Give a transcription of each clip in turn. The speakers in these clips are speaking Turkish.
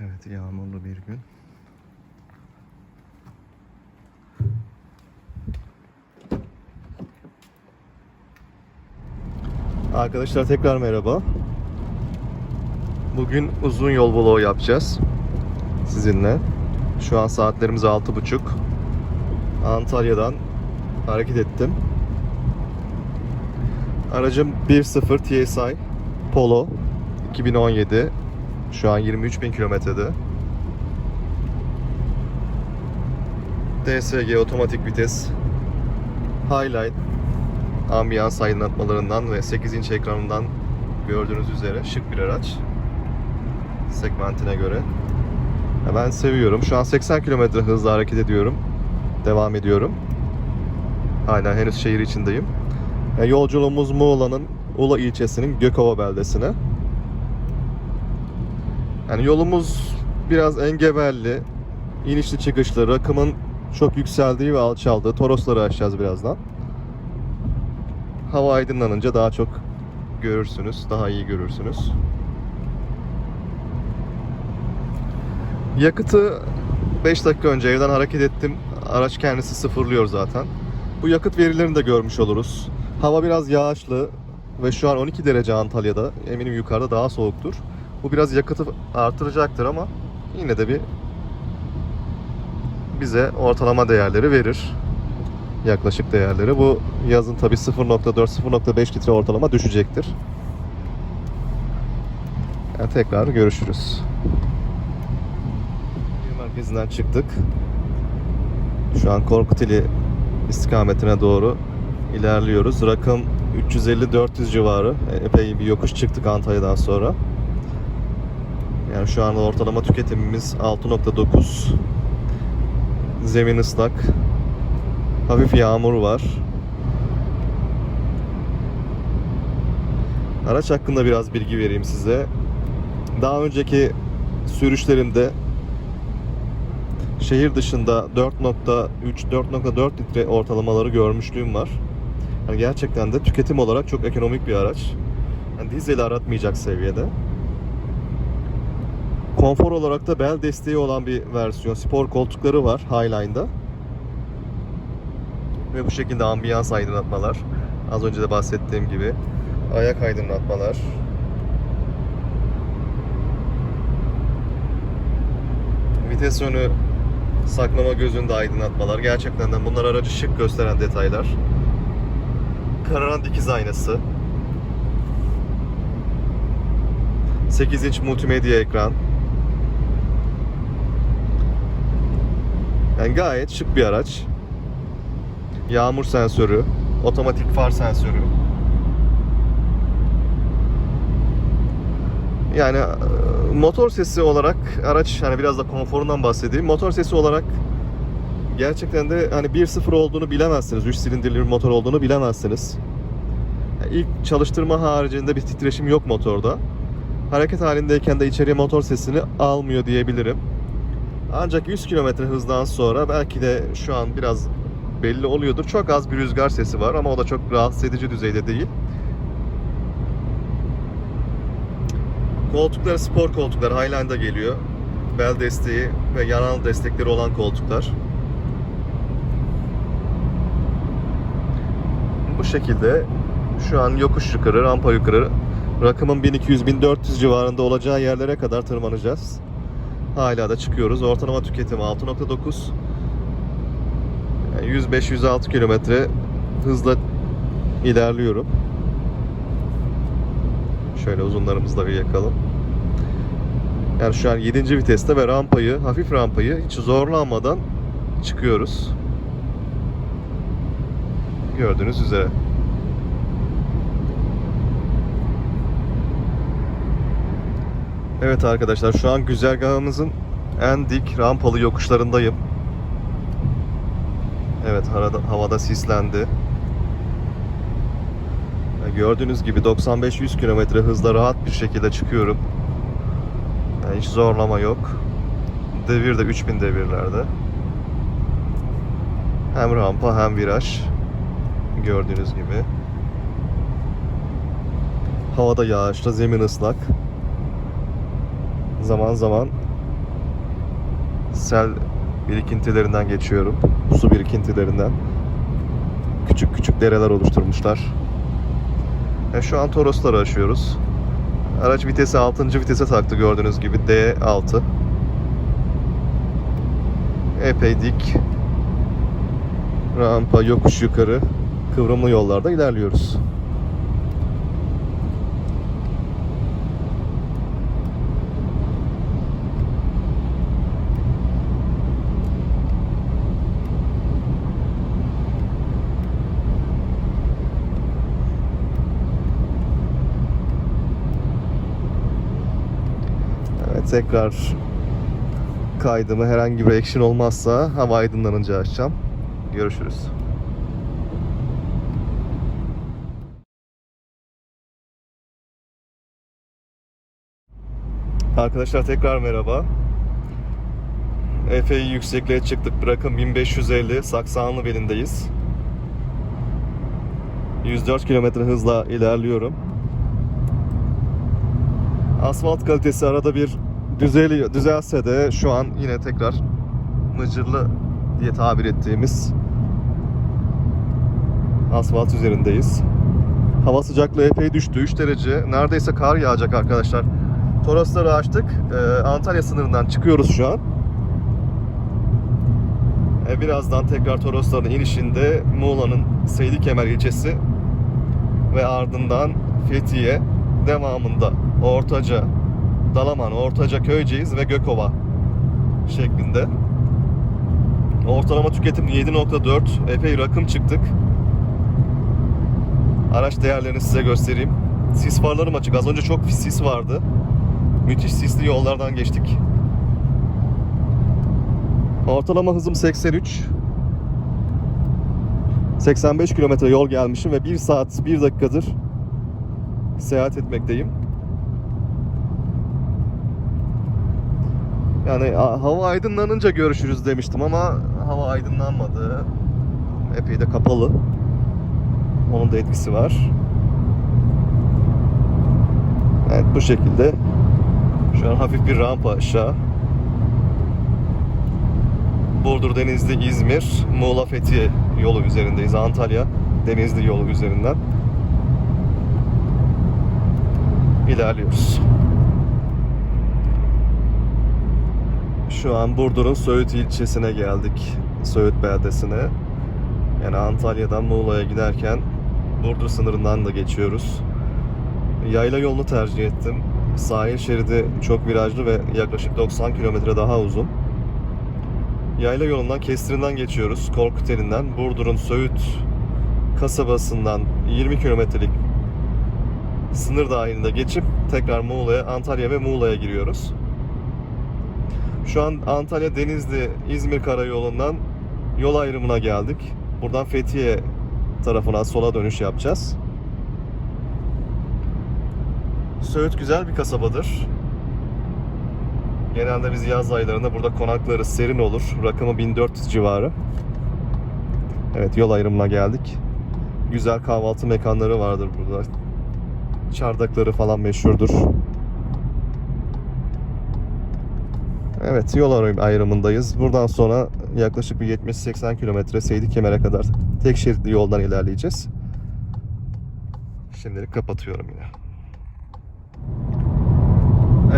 Evet yağmurlu bir gün. Arkadaşlar tekrar merhaba. Bugün uzun yol vlogu yapacağız sizinle. Şu an saatlerimiz 6.30. Antalya'dan hareket ettim. Aracım 1.0 TSI Polo 2017. Şu an 23.000 kilometrede. DSG otomatik vites. Highlight ambiyans aydınlatmalarından ve 8 inç ekranından gördüğünüz üzere şık bir araç. Segmentine göre. Ben seviyorum. Şu an 80 km hızla hareket ediyorum. Devam ediyorum. Hala henüz şehir içindeyim. Yolculuğumuz Muğla'nın Ula ilçesinin Gökova beldesine. Yani yolumuz biraz engebelli, inişli çıkışlı, rakımın çok yükseldiği ve alçaldığı Torosları aşacağız birazdan. Hava aydınlanınca daha çok görürsünüz, daha iyi görürsünüz. Yakıtı 5 dakika önce evden hareket ettim. Araç kendisi sıfırlıyor zaten. Bu yakıt verilerini de görmüş oluruz. Hava biraz yağışlı ve şu an 12 derece Antalya'da. Eminim yukarıda daha soğuktur. Bu biraz yakıtı artıracaktır ama yine de bir bize ortalama değerleri verir. Yaklaşık değerleri. Bu yazın tabi 0.4-0.5 litre ortalama düşecektir. Yani tekrar görüşürüz. Şehir merkezinden çıktık. Şu an Korkutili istikametine doğru ilerliyoruz. Rakım 350-400 civarı. Epey bir yokuş çıktık Antalya'dan sonra. Yani şu anda ortalama tüketimimiz 6.9. Zemin ıslak. Hafif yağmur var. Araç hakkında biraz bilgi vereyim size. Daha önceki sürüşlerimde şehir dışında 4.3-4.4 litre ortalamaları görmüşlüğüm var. Yani gerçekten de tüketim olarak çok ekonomik bir araç. Yani dizeli aratmayacak seviyede. Konfor olarak da bel desteği olan bir versiyon. Spor koltukları var Highline'da. Ve bu şekilde ambiyans aydınlatmalar. Az önce de bahsettiğim gibi. Ayak aydınlatmalar. Vites önü saklama gözünde aydınlatmalar. Gerçekten de bunlar aracı şık gösteren detaylar. Kararan dikiz aynası. 8 inç multimedya ekran. Yani gayet şık bir araç. Yağmur sensörü, otomatik far sensörü. Yani e, motor sesi olarak araç hani biraz da konforundan bahsedeyim. Motor sesi olarak gerçekten de hani 1.0 olduğunu bilemezsiniz. 3 silindirli bir motor olduğunu bilemezsiniz. Yani ilk çalıştırma haricinde bir titreşim yok motorda. Hareket halindeyken de içeriye motor sesini almıyor diyebilirim. Ancak 100 km hızdan sonra belki de şu an biraz belli oluyordur. Çok az bir rüzgar sesi var ama o da çok rahatsız edici düzeyde değil. Koltuklar spor koltuklar. Highline'da geliyor. Bel desteği ve yanal destekleri olan koltuklar. Bu şekilde şu an yokuş yukarı, rampa yukarı rakımın 1200-1400 civarında olacağı yerlere kadar tırmanacağız. Hala da çıkıyoruz. Ortalama tüketim 6.9. Yani 105-106 kilometre hızla ilerliyorum. Şöyle uzunlarımızı da bir yakalım. Yani şu an 7. viteste ve rampayı, hafif rampayı hiç zorlanmadan çıkıyoruz. Gördüğünüz üzere. Evet arkadaşlar şu an güzergahımızın en dik rampalı yokuşlarındayım. Evet havada, sislendi. Gördüğünüz gibi 95-100 km hızla rahat bir şekilde çıkıyorum. Yani hiç zorlama yok. Devir de 3000 devirlerde. Hem rampa hem viraj. Gördüğünüz gibi. Havada yağışlı, zemin ıslak. Zaman zaman sel birikintilerinden geçiyorum. Su birikintilerinden. Küçük küçük dereler oluşturmuşlar. E, şu an Torosları aşıyoruz. Araç vitesi 6. vitese taktı gördüğünüz gibi D6. Epey dik. Rampa, yokuş yukarı, kıvrımlı yollarda ilerliyoruz. Tekrar kaydımı herhangi bir action olmazsa hava aydınlanınca açacağım. Görüşürüz. Arkadaşlar tekrar merhaba. Epey yüksekliğe çıktık. Bırakın 1550 Saksanlı belindeyiz. 104 km hızla ilerliyorum. Asfalt kalitesi arada bir düzeli, düzelse de şu an yine tekrar mıcırlı diye tabir ettiğimiz asfalt üzerindeyiz. Hava sıcaklığı epey düştü. 3 derece. Neredeyse kar yağacak arkadaşlar. Torosları açtık. Ee, Antalya sınırından çıkıyoruz şu an. Ee, birazdan tekrar Torosların inişinde Muğla'nın Seydikemer ilçesi ve ardından Fethiye devamında Ortaca, Dalaman, Ortaca Köyceğiz ve Gökova şeklinde. Ortalama tüketim 7.4. Epey rakım çıktık. Araç değerlerini size göstereyim. Sis farlarım açık. Az önce çok sis vardı. Müthiş sisli yollardan geçtik. Ortalama hızım 83. 85 kilometre yol gelmişim ve 1 saat 1 dakikadır seyahat etmekteyim. Yani hava aydınlanınca görüşürüz demiştim ama hava aydınlanmadı. Epey de kapalı. Onun da etkisi var. Evet bu şekilde. Şu an hafif bir rampa aşağı. Burdur, Denizli, İzmir, Muğla, Fethiye yolu üzerindeyiz. Antalya, Denizli yolu üzerinden. ilerliyoruz. Şu an Burdur'un Söğüt ilçesine geldik. Söğüt beldesine. Yani Antalya'dan Muğla'ya giderken Burdur sınırından da geçiyoruz. Yayla yolunu tercih ettim. Sahil şeridi çok virajlı ve yaklaşık 90 kilometre daha uzun. Yayla yolundan Kestir'den geçiyoruz. Korkuteli'nden. Burdur'un Söğüt kasabasından 20 kilometrelik sınır dahilinde geçip tekrar Muğla'ya, Antalya ve Muğla'ya giriyoruz. Şu an Antalya Denizli İzmir karayolundan yol ayrımına geldik. Buradan Fethiye tarafına sola dönüş yapacağız. Söğüt güzel bir kasabadır. Genelde biz yaz aylarında burada konaklarız, serin olur. Rakımı 1400 civarı. Evet yol ayrımına geldik. Güzel kahvaltı mekanları vardır burada. Çardakları falan meşhurdur. Evet yol ayrı- ayrımındayız. Buradan sonra yaklaşık bir 70-80 kilometre Seydi Kemer'e kadar tek şeritli yoldan ilerleyeceğiz. Şimdilik kapatıyorum yine.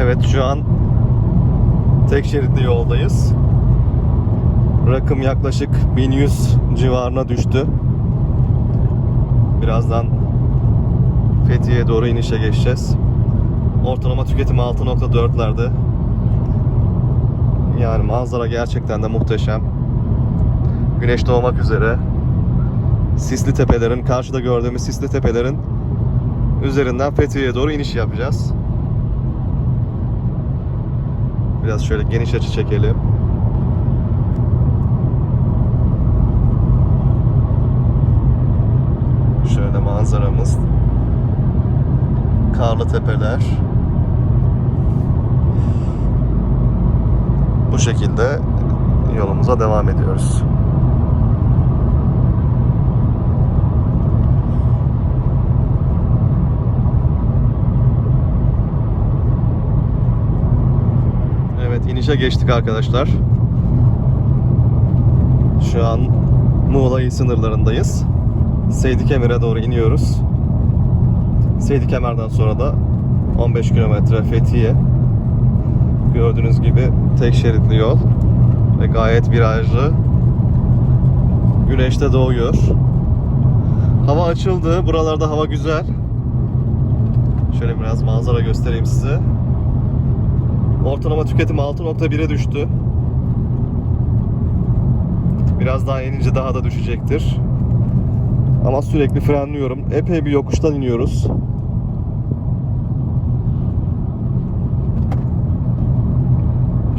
Evet şu an tek şeritli yoldayız. Rakım yaklaşık 1100 civarına düştü. Birazdan Fethiye'ye doğru inişe geçeceğiz. Ortalama tüketim 6.4'lerde. Yani manzara gerçekten de muhteşem. Güneş doğmak üzere. Sisli tepelerin, karşıda gördüğümüz sisli tepelerin üzerinden Fethiye'ye doğru iniş yapacağız. Biraz şöyle geniş açı çekelim. Şöyle manzaramız. Karlı tepeler. Bu şekilde yolumuza devam ediyoruz. Evet inişe geçtik arkadaşlar. Şu an Muğla il sınırlarındayız. Seydi Kemer'e doğru iniyoruz. Seydi Kemer'den sonra da 15 kilometre Fethiye. Gördüğünüz gibi tek şeritli yol ve gayet virajlı. Güneş de doğuyor. Hava açıldı. Buralarda hava güzel. Şöyle biraz manzara göstereyim size. Ortalama tüketim 6.1'e düştü. Biraz daha inince daha da düşecektir. Ama sürekli frenliyorum. Epey bir yokuştan iniyoruz.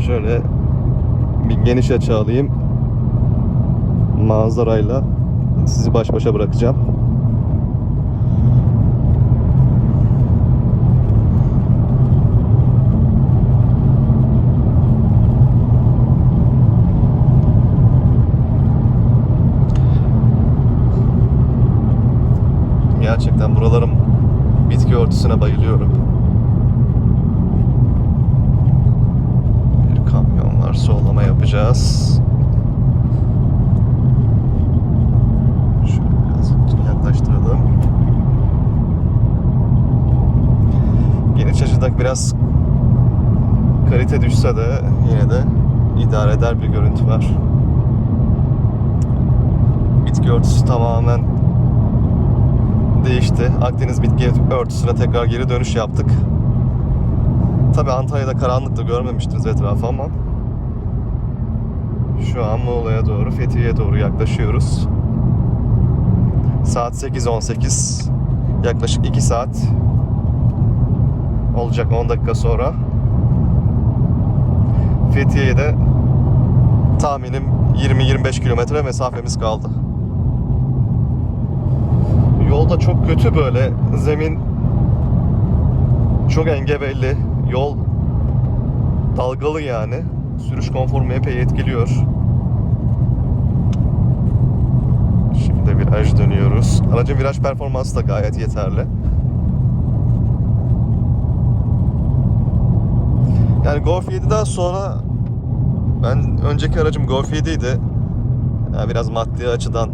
Şöyle bir geniş açı alayım. Manzarayla sizi baş başa bırakacağım. Gerçekten buralarım bitki örtüsüne bayılıyorum. Bir kamyon var, sollama yapacağız. Şöyle biraz yaklaştıralım. Geniş açıdan biraz kalite düşse de yine de idare eder bir görüntü var. Bitki örtüsü tamamen değişti. Akdeniz bitki örtüsüne tekrar geri dönüş yaptık. Tabi Antalya'da karanlıkta görmemiştiniz etrafı ama şu an Muğla'ya doğru, Fethiye'ye doğru yaklaşıyoruz. Saat 8.18 yaklaşık 2 saat olacak 10 dakika sonra. Fethiye'de tahminim 20-25 kilometre mesafemiz kaldı. Yolda çok kötü böyle. Zemin çok engebelli. Yol dalgalı yani. Sürüş konforumu epey etkiliyor. Viraj dönüyoruz. Aracın viraj performansı da gayet yeterli. Yani Golf 7'den sonra ben önceki aracım Golf 7 idi. Yani biraz maddi açıdan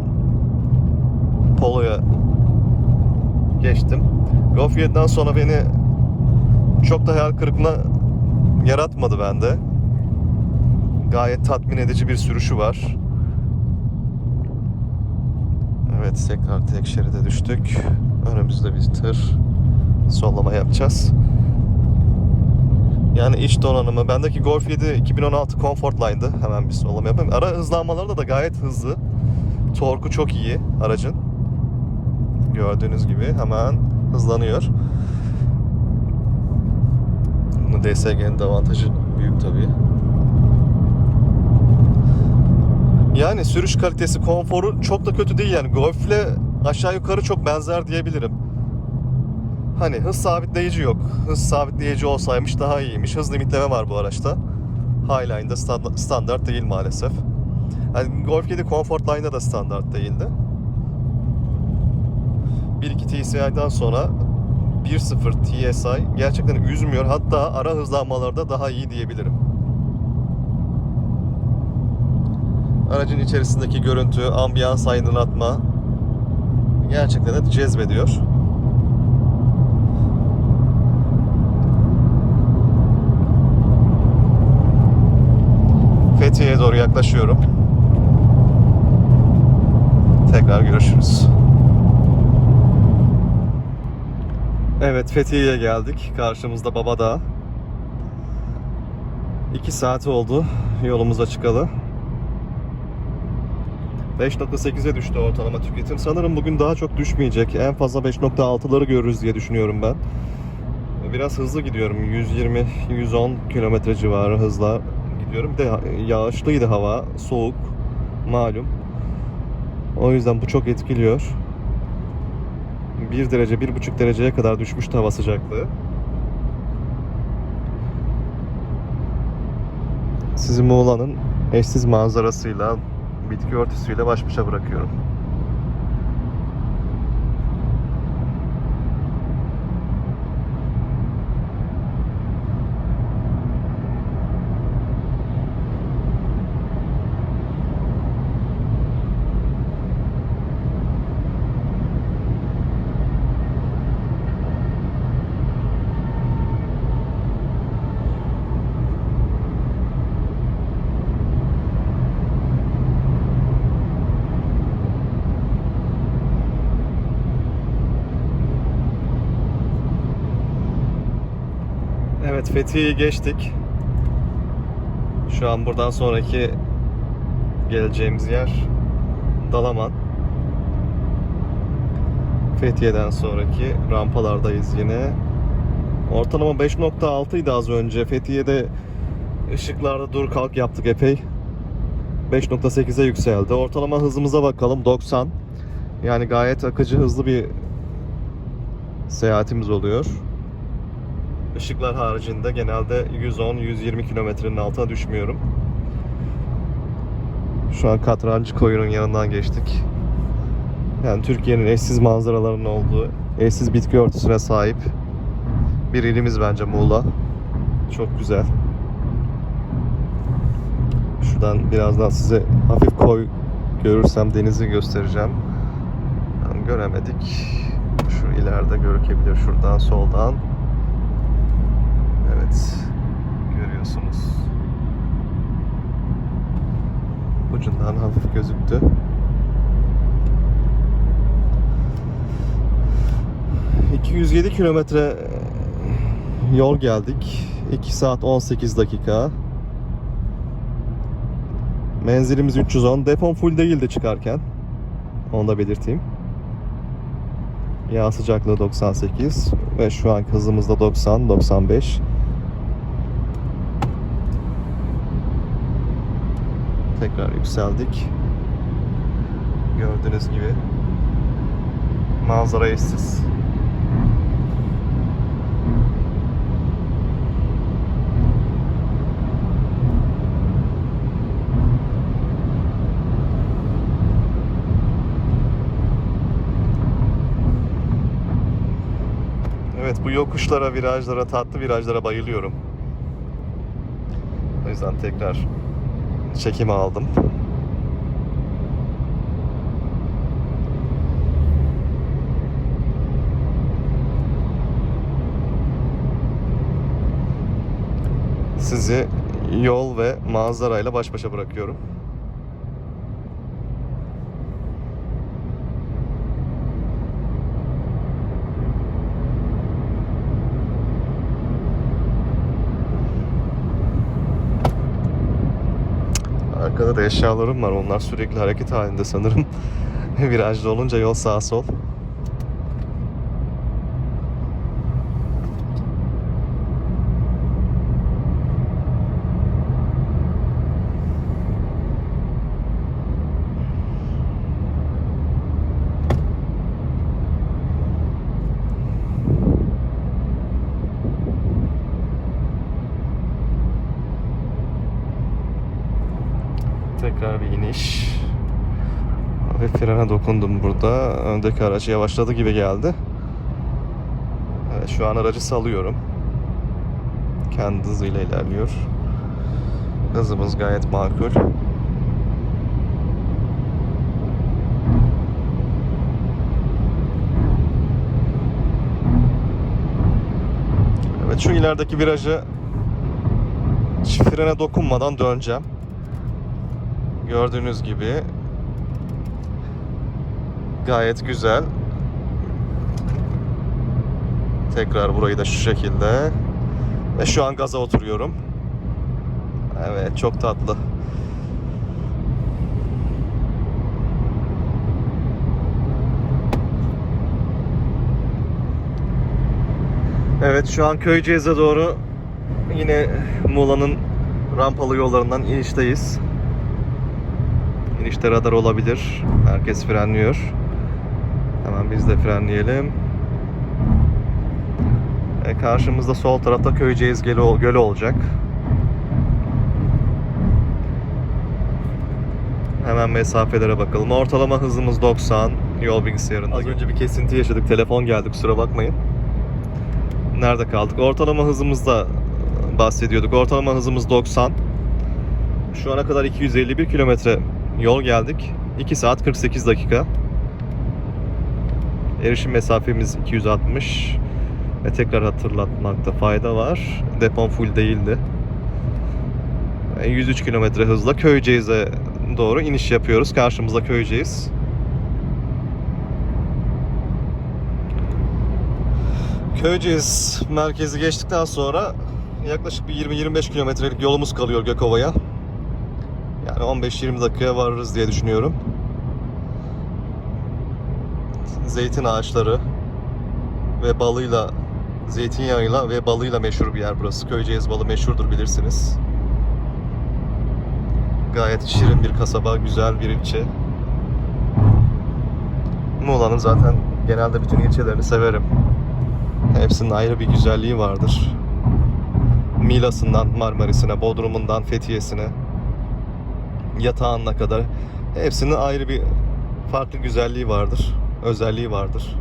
Polo'ya geçtim. Golf 7'den sonra beni çok da hayal kırıklığına yaratmadı bende. Gayet tatmin edici bir sürüşü var. Evet tekrar tek şeride düştük. Önümüzde bir tır. Sollama yapacağız. Yani iç donanımı. Bendeki Golf 7 2016 Comfortline'dı. Hemen bir sollama yapayım. Ara hızlanmaları da gayet hızlı. Torku çok iyi aracın. Gördüğünüz gibi hemen hızlanıyor. DSG'nin de avantajı büyük tabii. Yani sürüş kalitesi, konforu çok da kötü değil yani. Golf'le aşağı yukarı çok benzer diyebilirim. Hani hız sabitleyici yok. Hız sabitleyici olsaymış daha iyiymiş. Hız limitleme var bu araçta. Highline'da stand- standart değil maalesef. Yani Golf 7 Comfortline'da da standart değildi. 1.2 TSI'den sonra 1.0 TSI gerçekten üzmüyor. Hatta ara hızlanmalarda daha iyi diyebilirim. Aracın içerisindeki görüntü, ambiyans aydınlatma gerçekten de cezbediyor. Fethiye'ye doğru yaklaşıyorum. Tekrar görüşürüz. Evet Fethiye'ye geldik. Karşımızda Baba Dağı. 2 saat oldu yolumuza çıkalı. 5.8'e düştü ortalama tüketim. Sanırım bugün daha çok düşmeyecek. En fazla 5.6'ları görürüz diye düşünüyorum ben. Biraz hızlı gidiyorum. 120-110 kilometre civarı hızla gidiyorum. Bir de yağışlıydı hava. Soğuk. Malum. O yüzden bu çok etkiliyor. 1 derece, 1,5 dereceye kadar düşmüştü hava sıcaklığı. Sizi Muğla'nın eşsiz manzarasıyla, bitki örtüsüyle baş başa bırakıyorum. Evet Fethiye'yi geçtik. Şu an buradan sonraki geleceğimiz yer Dalaman. Fethiye'den sonraki rampalardayız yine. Ortalama 5.6 idi az önce. Fethiye'de ışıklarda dur kalk yaptık epey. 5.8'e yükseldi. Ortalama hızımıza bakalım 90. Yani gayet akıcı hızlı bir seyahatimiz oluyor. Işıklar haricinde genelde 110-120 kilometrenin altına düşmüyorum. Şu an Katrancı koyunun yanından geçtik. Yani Türkiye'nin eşsiz manzaralarının olduğu, eşsiz bitki örtüsüne sahip bir ilimiz bence Muğla. Çok güzel. Şuradan birazdan size hafif koy görürsem denizi göstereceğim. Yani göremedik. Şu ileride görükebilir şuradan soldan. Evet. Görüyorsunuz. Ucundan hafif gözüktü. ...207 kilometre yol geldik. 2 saat 18 dakika. Menzilimiz 310. Depom full değildi çıkarken. Onu da belirteyim. Yağ sıcaklığı 98 ve şu an hızımız da 90 Tekrar yükseldik. Gördüğünüz gibi manzara eşsiz. Evet bu yokuşlara, virajlara, tatlı virajlara bayılıyorum. O yüzden tekrar çekimi aldım. Sizi yol ve manzarayla baş başa bırakıyorum. Arkada da eşyalarım var. Onlar sürekli hareket halinde sanırım. Virajda olunca yol sağ sol. Tekrar bir iniş. Ve frene dokundum burada. Öndeki araç yavaşladı gibi geldi. Şu an aracı salıyorum. Kendi hızıyla ilerliyor. Hızımız gayet makul. Evet şu ilerideki virajı frene dokunmadan döneceğim. Gördüğünüz gibi gayet güzel. Tekrar burayı da şu şekilde. Ve şu an gaza oturuyorum. Evet çok tatlı. Evet şu an Köyceğiz'e doğru yine Muğla'nın rampalı yollarından inişteyiz. İnişte radar olabilir. Herkes frenliyor. Hemen biz de frenleyelim. E, karşımızda sol tarafta Köyceğiz Gölü, Gölü olacak. Hemen mesafelere bakalım. Ortalama hızımız 90 yol bilgisayarında. Az önce bir kesinti yaşadık. Telefon geldi kusura bakmayın. Nerede kaldık? Ortalama hızımızda bahsediyorduk. Ortalama hızımız 90. Şu ana kadar 251 kilometre yol geldik. 2 saat 48 dakika. Erişim mesafemiz 260. Ve tekrar hatırlatmakta fayda var. Depom full değildi. 103 kilometre hızla Köyceğiz'e doğru iniş yapıyoruz. Karşımızda Köyceğiz. Köyceğiz merkezi geçtikten sonra yaklaşık bir 20-25 kilometrelik yolumuz kalıyor Gökova'ya. Yani 15-20 dakikaya varırız diye düşünüyorum. Zeytin ağaçları ve balıyla, zeytinyağıyla ve balıyla meşhur bir yer burası. Köyceğiz balı meşhurdur bilirsiniz. Gayet şirin bir kasaba, güzel bir ilçe. Muğla'nın zaten genelde bütün ilçelerini severim. Hepsinin ayrı bir güzelliği vardır. Milas'ından Marmaris'ine, Bodrum'undan Fethiye'sine, Yatağan'a kadar hepsinin ayrı bir farklı güzelliği vardır, özelliği vardır.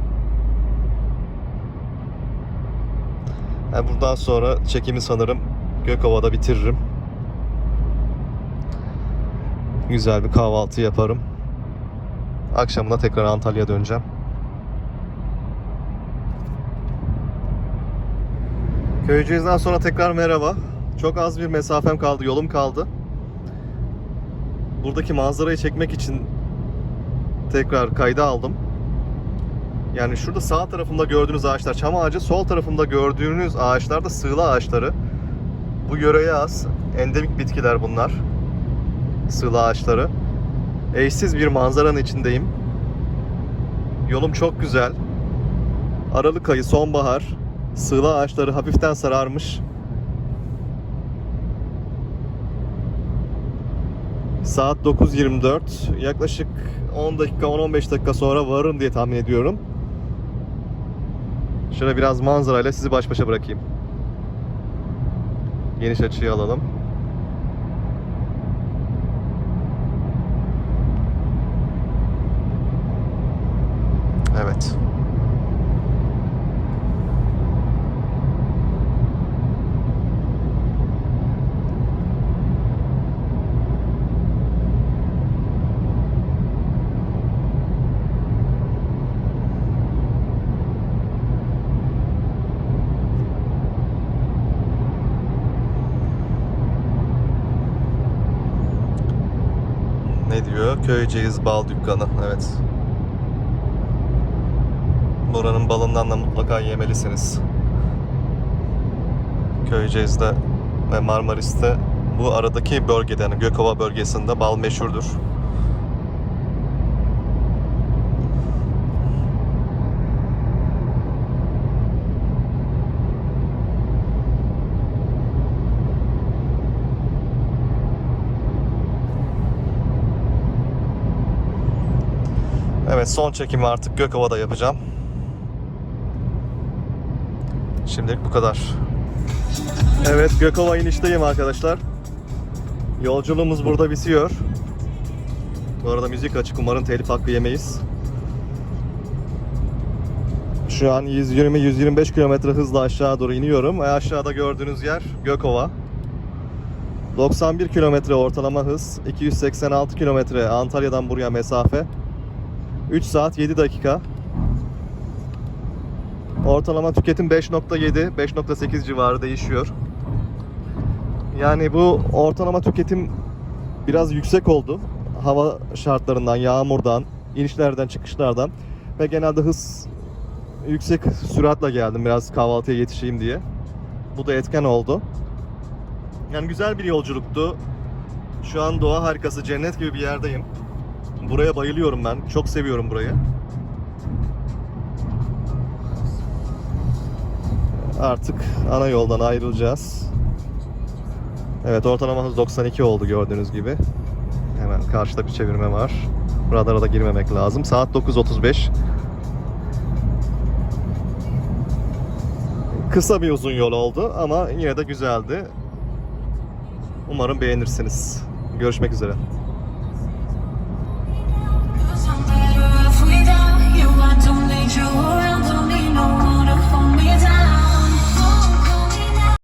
Yani buradan sonra çekimi sanırım Gökova'da bitiririm. Güzel bir kahvaltı yaparım. Akşamına tekrar Antalya'ya döneceğim. Köyceğiz'den sonra tekrar merhaba. Çok az bir mesafem kaldı, yolum kaldı. Buradaki manzarayı çekmek için tekrar kayda aldım. Yani şurada sağ tarafımda gördüğünüz ağaçlar çam ağacı, sol tarafımda gördüğünüz ağaçlar da sığla ağaçları. Bu yöreye az. Endemik bitkiler bunlar. Sığla ağaçları. Eşsiz bir manzaranın içindeyim. Yolum çok güzel. Aralık ayı, sonbahar. Sığla ağaçları hafiften sararmış. Saat 9.24. Yaklaşık 10 dakika, 10-15 dakika sonra varırım diye tahmin ediyorum. Şöyle biraz manzarayla sizi baş başa bırakayım. Geniş açıyı alalım. Evet. Diyor? Köyceğiz bal dükkanı. Evet. Buranın balından da mutlaka yemelisiniz. Köyceğiz'de ve Marmaris'te bu aradaki bölgede yani Gökova bölgesinde bal meşhurdur. Son çekimi artık Gökova'da yapacağım. Şimdilik bu kadar. Evet Gökova inişteyim arkadaşlar. Yolculuğumuz burada bitiyor. Bu arada müzik açık umarım telif hakkı yemeyiz. Şu an 120-125 km hızla aşağı doğru iniyorum. Ve aşağıda gördüğünüz yer Gökova. 91 km ortalama hız, 286 km Antalya'dan buraya mesafe. 3 saat 7 dakika. Ortalama tüketim 5.7, 5.8 civarı değişiyor. Yani bu ortalama tüketim biraz yüksek oldu. Hava şartlarından, yağmurdan, inişlerden, çıkışlardan ve genelde hız yüksek süratle geldim biraz kahvaltıya yetişeyim diye. Bu da etken oldu. Yani güzel bir yolculuktu. Şu an doğa harikası, cennet gibi bir yerdeyim. Buraya bayılıyorum ben. Çok seviyorum burayı. Artık ana yoldan ayrılacağız. Evet ortalama hız 92 oldu gördüğünüz gibi. Hemen karşıda bir çevirme var. Radara da girmemek lazım. Saat 9.35. Kısa bir uzun yol oldu ama yine de güzeldi. Umarım beğenirsiniz. Görüşmek üzere. You.